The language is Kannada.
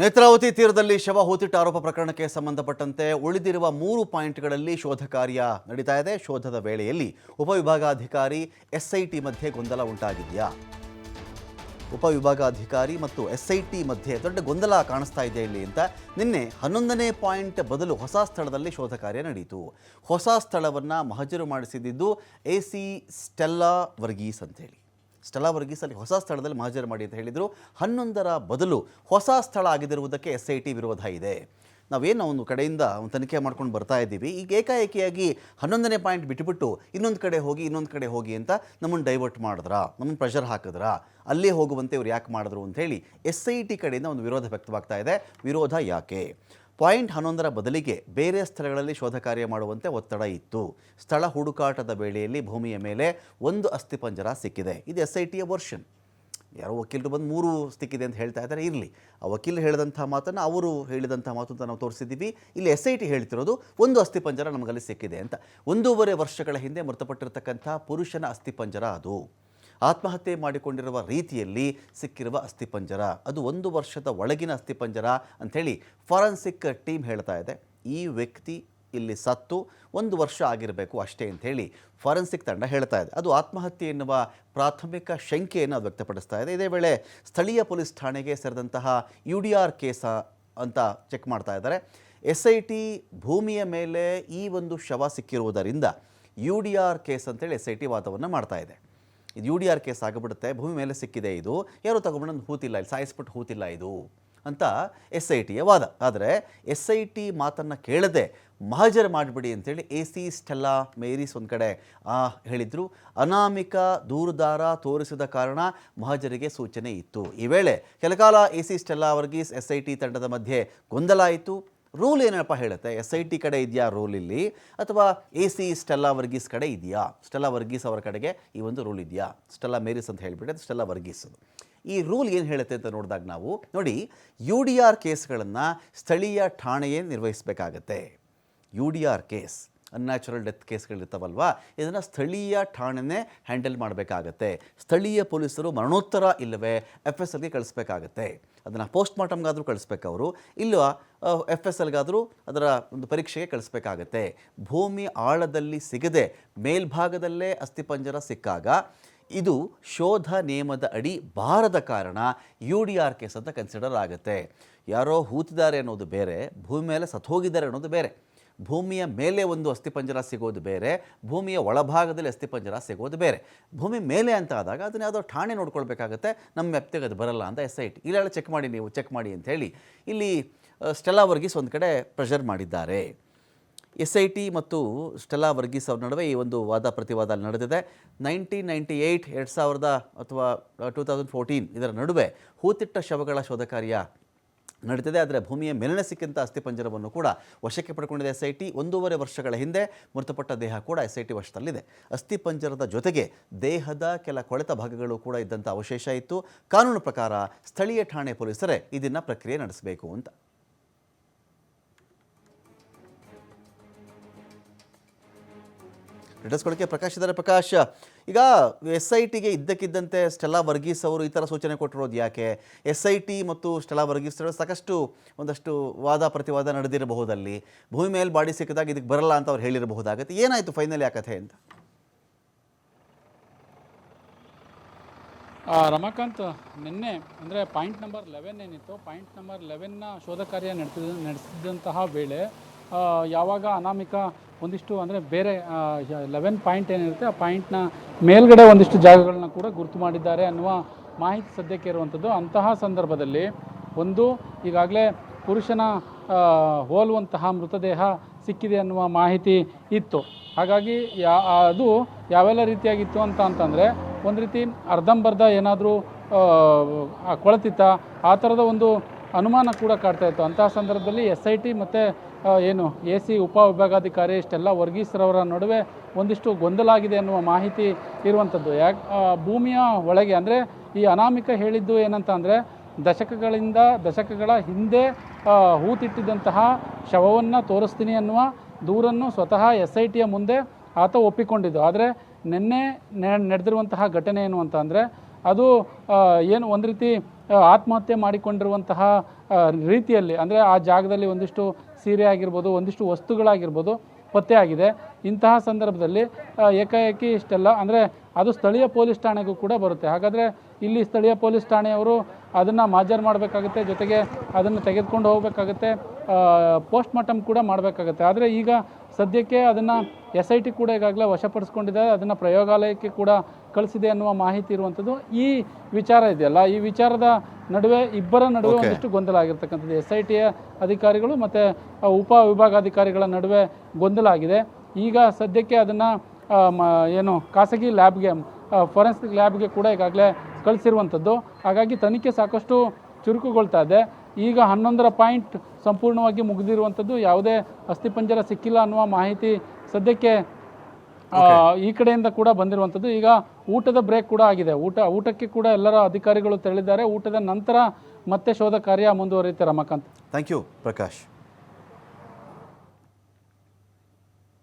ನೇತ್ರಾವತಿ ತೀರದಲ್ಲಿ ಶವ ಹೂತಿಟ್ಟ ಆರೋಪ ಪ್ರಕರಣಕ್ಕೆ ಸಂಬಂಧಪಟ್ಟಂತೆ ಉಳಿದಿರುವ ಮೂರು ಪಾಯಿಂಟ್ಗಳಲ್ಲಿ ಶೋಧ ಕಾರ್ಯ ನಡೀತಾ ಇದೆ. ಶೋಧದ ವೇಳೆಯಲ್ಲಿ ಉಪವಿಭಾಗಾಧಿಕಾರಿ ಎಸ್ಐಟಿ ಮಧ್ಯೆ ಗೊಂದಲ ಉಂಟಾಗಿದೆಯಾ? ಉಪವಿಭಾಗಾಧಿಕಾರಿ ಮತ್ತು ಎಸ್ಐಟಿ ಮಧ್ಯೆ ದೊಡ್ಡ ಗೊಂದಲ ಕಾಣಿಸ್ತಾ ಇದೆ ಇಲ್ಲಿ ಅಂತ. ನಿನ್ನೆ ಹನ್ನೊಂದನೇ ಪಾಯಿಂಟ್ ಬದಲು ಹೊಸ ಸ್ಥಳದಲ್ಲಿ ಶೋಧ ಕಾರ್ಯ ನಡೆಯಿತು ಹೊಸ ಸ್ಥಳವನ್ನು ಮಹಜರು ಮಾಡಿಸಿದ್ದು ಎ ಸಿ ಸ್ಟೆಲ್ಲಾ ವರ್ಗೀಸ್ ಅಂತೇಳಿ ಸ್ಟೆಲ್ಲಾ ವರ್ಗೀಸಲ್ಲಿ ಹೊಸ ಸ್ಥಳದಲ್ಲಿ ಮಹಜರು ಮಾಡಿ ಅಂತ ಹೇಳಿದರು. ಹನ್ನೊಂದರ ಬದಲು ಹೊಸ ಸ್ಥಳ ಆಗಿದಿರುವುದಕ್ಕೆ ಎಸ್ ಐ ಟಿ ವಿರೋಧ ಇದೆ. ನಾವೇನು ಒಂದು ಕಡೆಯಿಂದ ಒಂದು ತನಿಖೆ ಮಾಡ್ಕೊಂಡು ಬರ್ತಾ ಇದ್ದೀವಿ. ಈಗ ಏಕಾಏಕಿಯಾಗಿ ಹನ್ನೊಂದನೇ ಪಾಯಿಂಟ್ ಬಿಟ್ಟುಬಿಟ್ಟು ಇನ್ನೊಂದು ಕಡೆ ಹೋಗಿ, ಇನ್ನೊಂದು ಕಡೆ ಹೋಗಿ ಅಂತ ನಮ್ಮನ್ನು ಡೈವರ್ಟ್ ಮಾಡಿದ್ರ? ನಮ್ಮನ್ನು ಪ್ರೆಷರ್ ಹಾಕಿದ್ರ? ಅಲ್ಲೇ ಹೋಗುವಂತೆ ಇವ್ರು ಯಾಕೆ ಮಾಡಿದ್ರು ಅಂತ ಹೇಳಿ ಎಸ್ ಐ ಟಿ ಕಡೆಯಿಂದ ಒಂದು ವಿರೋಧ ವ್ಯಕ್ತವಾಗ್ತಾ ಇದೆ. ವಿರೋಧ ಯಾಕೆ? ಪಾಯಿಂಟ್ ಹನ್ನೊಂದರ ಬದಲಿಗೆ ಬೇರೆ ಸ್ಥಳಗಳಲ್ಲಿ ಶೋಧ ಕಾರ್ಯ ಮಾಡುವಂತೆ ಒತ್ತಡ ಇತ್ತು. ಸ್ಥಳ ಹುಡುಕಾಟದ ವೇಳೆಯಲ್ಲಿ ಭೂಮಿಯ ಮೇಲೆ ಒಂದು ಅಸ್ಥಿಪಂಜರ ಸಿಕ್ಕಿದೆ. ಇದು ಎಸ್ ಐ ಟಿಯ ವರ್ಷನ್. ಯಾರೋ ವಕೀಲರು ಬಂದು ಮೂರು ಸಿಕ್ಕಿದೆ ಅಂತ ಹೇಳ್ತಾ ಇದ್ದಾರೆ, ಇರಲಿ. ಆ ವಕೀಲರು ಹೇಳಿದಂಥ ಮಾತನ್ನು ಅವರು ಹೇಳಿದಂಥ ಮಾತು ಅಂತ ನಾವು ತೋರಿಸಿದ್ದೀವಿ. ಇಲ್ಲಿ ಎಸ್ ಐ ಟಿ ಹೇಳ್ತಿರೋದು, ಒಂದು ಅಸ್ಥಿಪಂಜರ ನಮಗಲ್ಲಿ ಸಿಕ್ಕಿದೆ ಅಂತ. ಒಂದೂವರೆ ವರ್ಷಗಳ ಹಿಂದೆ ಮೃತಪಟ್ಟಿರತಕ್ಕಂಥ ಪುರುಷನ ಅಸ್ಥಿಪಂಜರ ಅದು. ಆತ್ಮಹತ್ಯೆ ಮಾಡಿಕೊಂಡಿರುವ ರೀತಿಯಲ್ಲಿ ಸಿಕ್ಕಿರುವ ಅಸ್ಥಿಪಂಜರ. ಅದು ಒಂದು ವರ್ಷದ ಒಳಗಿನ ಅಸ್ಥಿಪಂಜರ ಅಂಥೇಳಿ ಫಾರೆನ್ಸಿಕ್ ಟೀಮ್ ಹೇಳ್ತಾ ಇದೆ. ಈ ವ್ಯಕ್ತಿ ಇಲ್ಲಿ ಸತ್ತು, ಒಂದು ವರ್ಷ ಆಗಿರಬೇಕು ಅಷ್ಟೇ ಅಂಥೇಳಿ ಫಾರೆನ್ಸಿಕ್ ತಂಡ ಹೇಳ್ತಾ ಇದೆ. ಅದು ಆತ್ಮಹತ್ಯೆ ಎನ್ನುವ ಪ್ರಾಥಮಿಕ ಶಂಕೆಯನ್ನು ಅದು ವ್ಯಕ್ತಪಡಿಸ್ತಾ ಇದೆ. ಇದೇ ವೇಳೆ ಸ್ಥಳೀಯ ಪೊಲೀಸ್ ಠಾಣೆಗೆ ಸೇರಿದಂತಹ ಯು ಡಿ ಆರ್ ಕೇಸ ಅಂತ ಚೆಕ್ ಮಾಡ್ತಾ ಇದ್ದಾರೆ. ಎಸ್ ಐ ಟಿ ಭೂಮಿಯ ಮೇಲೆ ಈ ಒಂದು ಶವ ಸಿಕ್ಕಿರುವುದರಿಂದ ಯು ಡಿ ಆರ್ ಕೇಸ್ ಅಂತೇಳಿ ಎಸ್ ಐ ಟಿ ವಾದವನ್ನು ಮಾಡ್ತಾ ಇದೆ. ಇದು ಯು ಡಿ ಆರ್ ಕೇಸ್ ಆಗಿಬಿಡುತ್ತೆ. ಭೂಮಿ ಮೇಲೆ ಸಿಕ್ಕಿದೆ ಇದು. ಯಾರು ತಗೊಂಡು ಹೂತಿಲ್ಲ, ಇಲ್ಲಿ ಸಾಯಿಸ್ಬಿಟ್ಟು ಹೂತಿಲ್ಲ ಇದು ಅಂತ ಎಸ್ ಐ ಟಿಯ ವಾದ. ಆದರೆ ಎಸ್ ಐ ಟಿ ಮಾತನ್ನು ಕೇಳದೆ ಮಹಜರ್ ಮಾಡಿಬಿಡಿ ಅಂತೇಳಿ ಎ ಸಿ, ಸ್ಟೆಲ್ಲಾ, ಮೇರೀಸ್ ಒಂದು ಕಡೆ ಹೇಳಿದ್ರು. ಅನಾಮಿಕ ದೂರುದಾರ ತೋರಿಸಿದ ಕಾರಣ ಮಹಜರಿಗೆ ಸೂಚನೆ ಇತ್ತು. ಈ ವೇಳೆ ಕೆಲಕಾಲ A C, Stella Varghese S I T ತಂಡದ ಮಧ್ಯೆ ಗೊಂದಲ ಆಯಿತು. ರೂಲ್ ಏನಪ್ಪ ಹೇಳುತ್ತೆ? ಎಸ್ ಐ ಟಿ ಕಡೆ ಇದೆಯಾ ರೂಲ್ ಇಲ್ಲಿ? ಅಥವಾ ಎ ಸಿ ಸ್ಟೆಲ್ಲಾ ವರ್ಗೀಸ್ ಕಡೆ ಇದೆಯಾ? ಸ್ಟೆಲ್ಲಾ ವರ್ಗೀಸ್ ಅವರ ಕಡೆಗೆ ಈ ಒಂದು ರೂಲ್ ಇದೆಯಾ? ಸ್ಟೆಲ್ಲಾ ಮೇರಿಸ್ ಅಂತ ಹೇಳಿಬಿಟ್ಟು ಅದು ಸ್ಟೆಲ್ಲಾ ವರ್ಗೀಸ್ ಈ ರೂಲ್ ಏನು ಹೇಳುತ್ತೆ ಅಂತ ನೋಡಿದಾಗ ನಾವು, ನೋಡಿ ಯು ಡಿ ಆರ್ ಕೇಸ್ಗಳನ್ನು ಸ್ಥಳೀಯ ಠಾಣೆಯೇ ನಿರ್ವಹಿಸಬೇಕಾಗತ್ತೆ. U D R case. Unnatural death ಕೇಸ್ಗಳಿರ್ತಾವಲ್ವ ಇದನ್ನು ಸ್ಥಳೀಯ ಠಾಣೆನೇ ಹ್ಯಾಂಡಲ್ ಮಾಡಬೇಕಾಗತ್ತೆ. ಸ್ಥಳೀಯ ಪೊಲೀಸರು ಮರಣೋತ್ತರ ಇಲ್ಲವೇ ಎಫ್ ಎಸ್ ಎಲ್ಗೆ ಕಳಿಸ್ಬೇಕಾಗತ್ತೆ. ಅದನ್ನು ಪೋಸ್ಟ್ ಮಾರ್ಟಮ್ಗಾದರೂ ಕಳಿಸ್ಬೇಕು ಅವರು ಇಲ್ಲ ಎಫ್ ಎಸ್ ಎಲ್ಗಾದರೂ ಅದರ ಒಂದು ಪರೀಕ್ಷೆಗೆ ಕಳಿಸ್ಬೇಕಾಗತ್ತೆ. ಭೂಮಿ ಆಳದಲ್ಲಿ ಸಿಗದೆ ಮೇಲ್ಭಾಗದಲ್ಲೇ ಅಸ್ಥಿಪಂಜರ ಸಿಕ್ಕಾಗ ಇದು ಶೋಧ ನಿಯಮದ ಅಡಿ ಬಾರದ ಕಾರಣ ಯು ಡಿ ಆರ್ ಕೇಸ್ ಅಂತ ಕನ್ಸಿಡರ್ ಆಗುತ್ತೆ. ಯಾರೋ ಹೂತಿದ್ದಾರೆ ಅನ್ನೋದು ಬೇರೆ, ಭೂಮಿ ಮೇಲೆ ಸತ್ತೋಗಿದ್ದಾರೆ ಅನ್ನೋದು ಬೇರೆ. ಭೂಮಿಯ ಮೇಲೆ ಒಂದು ಅಸ್ಥಿಪಂಜರ ಸಿಗೋದು ಬೇರೆ, ಭೂಮಿಯ ಒಳಭಾಗದಲ್ಲಿ ಅಸ್ಥಿಪಂಜರ ಸಿಗೋದು ಬೇರೆ. ಭೂಮಿ ಮೇಲೆ ಅಂತ ಆದಾಗ ಅದನ್ನ ಯಾವುದೋ ಠಾಣೆ ನೋಡ್ಕೊಳ್ಬೇಕಾಗತ್ತೆ, ನಮ್ಮ ವ್ಯಾಪ್ತಿಗೆ ಅದು ಬರಲ್ಲ ಅಂತ ಎಸ್ ಐ ಟಿ ಇಲ್ಲ ಚೆಕ್ ಮಾಡಿ ನೀವು ಚೆಕ್ ಮಾಡಿ ಅಂತ ಹೇಳಿ ಇಲ್ಲಿ ಸ್ಟೆಲಾ ವರ್ಗೀಸ್ ಒಂದು ಕಡೆ ಪ್ರೆಷರ್ ಮಾಡಿದ್ದಾರೆ. ಎಸ್ ಐ ಟಿ ಮತ್ತು ಸ್ಟೆಲಾ ವರ್ಗೀಸ್ ಅವ್ರ ನಡುವೆ ಈ ಒಂದು ವಾದ ಪ್ರತಿವಾದ ನಡೆದಿದೆ. ನೈನ್ಟೀನ್ ನೈಂಟಿ ಏಯ್ಟ್ ಎರಡು ಸಾವಿರದ ಅಥವಾ ಟೂ ತೌಸಂಡ್ ಫೋರ್ಟೀನ್ ಇದರ ನಡುವೆ ಹೂತಿಟ್ಟ ಶವಗಳ ಶೋಧ ಕಾರ್ಯ ನಡೀತಿದೆ, ಆದರೆ ಭೂಮಿಯ ಮೇಲಿನ ಸಿಕ್ಕಂಥ ಅಸ್ಥಿಪಂಜರವನ್ನು ಕೂಡ ವಶಕ್ಕೆ ಪಡ್ಕೊಂಡಿದೆ ಎಸ್ ಐ ಟಿ ಒಂದೂವರೆ ವರ್ಷಗಳ ಹಿಂದೆ ಮೃತಪಟ್ಟ ದೇಹ ಕೂಡ ಎಸ್ ಐ ಟಿ ವಶದಲ್ಲಿದೆ. ಅಸ್ಥಿಪಂಜರದ ಜೊತೆಗೆ ದೇಹದ ಕೆಲ ಕೊಳೆತ ಭಾಗಗಳು ಕೂಡ ಇದ್ದಂಥ ಅವಶೇಷ ಇತ್ತು. ಕಾನೂನು ಪ್ರಕಾರ ಸ್ಥಳೀಯ ಠಾಣೆ ಪೊಲೀಸರೇ ಇದನ್ನು ಪ್ರಕ್ರಿಯೆ ನಡೆಸಬೇಕು ಅಂತ. ರಿಟರ್ಸ್ಕೊಳ್ಳೋಕ್ಕೆ ಪ್ರಕಾಶ್ ಇದ್ದಾರೆ ಪ್ರಕಾಶ್. ಈಗ ಎಸ್ ಐ ಟಿಗೆ ಇದ್ದಕ್ಕಿದ್ದಂತೆ ಸ್ಟೆಲ್ಲಾ ವರ್ಗೀಸ್ ಅವರು ಈ ಥರ ಸೂಚನೆ ಕೊಟ್ಟಿರೋದು ಯಾಕೆ? ಎಸ್ ಐ ಟಿ ಮತ್ತು ಸ್ಟೆಲ್ಲಾ ವರ್ಗೀಸ್ ಸಾಕಷ್ಟು ಒಂದಷ್ಟು ವಾದ ಪ್ರತಿವಾದ ನಡೆದಿರಬಹುದಲ್ಲಿ. ಭೂಮಿ ಮೇಲೆ ಬಾಡಿ ಸಿಕ್ಕಿದಾಗ ಇದಕ್ಕೆ ಬರಲ್ಲ ಅಂತ ಅವ್ರು ಹೇಳಿರಬಹುದಾಗತ್ತೆ. ಏನಾಯಿತು ಫೈನಲ್ ಆ ಕಥೆ ಅಂತ? ರಮಾಕಾಂತ್, ನಿನ್ನೆ ಅಂದರೆ ಪಾಯಿಂಟ್ ನಂಬರ್ ಲೆವೆನ್ ಏನಿತ್ತು? ಪಾಯಿಂಟ್ ನಂಬರ್ ಲೆವೆನ್ನ ಶೋಧ ಕಾರ್ಯ ನಡೆಸಿದ ನಡೆಸಿದಂತಹ ವೇಳೆ ಯಾವಾಗ ಅನಾಮಿಕ ಒಂದಿಷ್ಟು ಅಂದರೆ ಬೇರೆ ಲೆವೆನ್ ಪಾಯಿಂಟ್ ಏನಿರುತ್ತೆ ಆ ಪಾಯಿಂಟ್ನ ಮೇಲ್ಗಡೆ ಒಂದಿಷ್ಟು ಜಾಗಗಳನ್ನ ಕೂಡ ಗುರುತು ಮಾಡಿದ್ದಾರೆ ಅನ್ನುವ ಮಾಹಿತಿ ಸದ್ಯಕ್ಕೆ ಇರುವಂಥದ್ದು ಅಂತಹ ಸಂದರ್ಭದಲ್ಲಿ ಒಂದು, ಈಗಾಗಲೇ ಪುರುಷನ ಹೋಲುವಂತಹ ಮೃತದೇಹ ಸಿಕ್ಕಿದೆ ಅನ್ನುವ ಮಾಹಿತಿ ಇತ್ತು. ಹಾಗಾಗಿ ಯಾ, ಅದು ಯಾವೆಲ್ಲ ರೀತಿಯಾಗಿತ್ತು ಅಂತ ಅಂತಂದರೆ, ಒಂದು ರೀತಿ ಅರ್ಧಂಬರ್ಧ ಏನಾದರೂ ಕೊಳತಿತ್ತ ಆ ಥರದ ಒಂದು ಅನುಮಾನ ಕೂಡ ಕಾಡ್ತಾ ಇತ್ತು. ಅಂತಹ ಸಂದರ್ಭದಲ್ಲಿ ಎಸ್ ಐ ಟಿ ಮತ್ತು ಏನು, ಎ ಸಿ ಉಪವಿಭಾಗಾಧಿಕಾರಿ ಇಷ್ಟೆಲ್ಲ ವರ್ಗೀಸ್ರವರ ನಡುವೆ ಒಂದಿಷ್ಟು ಗೊಂದಲ ಆಗಿದೆ ಅನ್ನುವ ಮಾಹಿತಿ ಇರುವಂಥದ್ದು. ಯಾಕೆ ಭೂಮಿಯ ಒಳಗೆ ಅಂದರೆ ಈ ಅನಾಮಿಕ ಹೇಳಿದ್ದು ಏನಂತ ಅಂದರೆ ದಶಕಗಳಿಂದ ದಶಕಗಳ ಹಿಂದೆ ಹೂತಿಟ್ಟಿದ್ದಂತಹ ಶವವನ್ನು ತೋರಿಸ್ತೀನಿ ಅನ್ನುವ ದೂರನ್ನು ಸ್ವತಃ ಎಸ್ ಐ ಟಿಯ ಮುಂದೆ ಆತ ಒಪ್ಪಿಕೊಂಡಿದ್ದು. ಆದರೆ ನಿನ್ನೆ ನಡೆದಿರುವಂತಹ ಘಟನೆ ಏನು ಅಂತ ಅಂದರೆ ಅದು ಏನು ಒಂದು ರೀತಿ ಆತ್ಮಹತ್ಯೆ ಮಾಡಿಕೊಂಡಿರುವಂತಹ ರೀತಿಯಲ್ಲಿ, ಅಂದರೆ ಆ ಜಾಗದಲ್ಲಿ ಒಂದಿಷ್ಟು ಸೀರೆ ಆಗಿರ್ಬೋದು, ಒಂದಿಷ್ಟು ವಸ್ತುಗಳಾಗಿರ್ಬೋದು ಪತ್ತೆ ಆಗಿದೆ. ಇಂತಹ ಸಂದರ್ಭದಲ್ಲಿ ಏಕಾಏಕಿ ಇಷ್ಟೆಲ್ಲ, ಅಂದರೆ ಅದು ಸ್ಥಳೀಯ ಪೊಲೀಸ್ ಠಾಣೆಗೂ ಕೂಡ ಬರುತ್ತೆ. ಹಾಗಾದರೆ ಇಲ್ಲಿ ಸ್ಥಳೀಯ ಪೊಲೀಸ್ ಠಾಣೆಯವರು ಅದನ್ನು ಮಾಜರ್ ಮಾಡಬೇಕಾಗುತ್ತೆ, ಜೊತೆಗೆ ಅದನ್ನು ತೆಗೆದುಕೊಂಡು ಹೋಗಬೇಕಾಗುತ್ತೆ ಪೋಸ್ಟ್ ಮಾರ್ಟಮ್ ಕೂಡ ಮಾಡಬೇಕಾಗುತ್ತೆ. ಆದರೆ ಈಗ ಸದ್ಯಕ್ಕೆ ಅದನ್ನು ಎಸ್ ಐ ಟಿ ಕೂಡ ಈಗಾಗಲೇ ವಶಪಡಿಸ್ಕೊಂಡಿದೆ ಅದನ್ನು ಪ್ರಯೋಗಾಲಯಕ್ಕೆ ಕೂಡ ಕಳಿಸಿದೆ ಅನ್ನುವ ಮಾಹಿತಿ ಇರುವಂಥದ್ದು ಈ ವಿಚಾರ ಇದೆಯಲ್ಲ. ಈ ವಿಚಾರದ ನಡುವೆ ಇಬ್ಬರ ನಡುವೆ ಒಂದಿಷ್ಟು ಗೊಂದಲ ಆಗಿರ್ತಕ್ಕಂಥದ್ದು. ಎಸ್ ಐ ಟಿಯ ಅಧಿಕಾರಿಗಳು ಮತ್ತು ಉಪ ವಿಭಾಗಾಧಿಕಾರಿಗಳ ನಡುವೆ ಗೊಂದಲ ಆಗಿದೆ. ಈಗ ಸದ್ಯಕ್ಕೆ ಅದನ್ನು ಏನು ಖಾಸಗಿ ಲ್ಯಾಬ್ಗೆ ಫೊರೆನ್ಸಿಕ್ ಲ್ಯಾಬ್ಗೆ ಕೂಡ ಈಗಾಗಲೇ ಕಳಿಸಿರುವಂಥದ್ದು ಹಾಗಾಗಿ ತನಿಖೆ ಸಾಕಷ್ಟು ಚುರುಕುಗೊಳ್ತಾ ಇದೆ. ಈಗ ಹನ್ನೊಂದರ ಪಾಯಿಂಟ್ ಸಂಪೂರ್ಣವಾಗಿ ಮುಗಿದಿರುವಂಥದ್ದು. ಯಾವುದೇ ಅಸ್ಥಿಪಂಜರ ಸಿಕ್ಕಿಲ್ಲ ಅನ್ನುವ ಮಾಹಿತಿ ಸದ್ಯಕ್ಕೆ ಈ ಕಡೆಯಿಂದ ಕೂಡ ಬಂದಿರುವಂಥದ್ದು. ಈಗ ಊಟದ ಬ್ರೇಕ್ ಕೂಡ ಆಗಿದೆ. ಊಟ ಊಟಕ್ಕೆ ಕೂಡ ಎಲ್ಲರ ಅಧಿಕಾರಿಗಳು ತೆರಳಿದ್ದಾರೆ. ಊಟದ ನಂತರ ಮತ್ತೆ ಶೋಧ ಕಾರ್ಯ ಮುಂದುವರಿಯುತ್ತೆ ರಮಾಕಾಂತ್. Thank you Prakash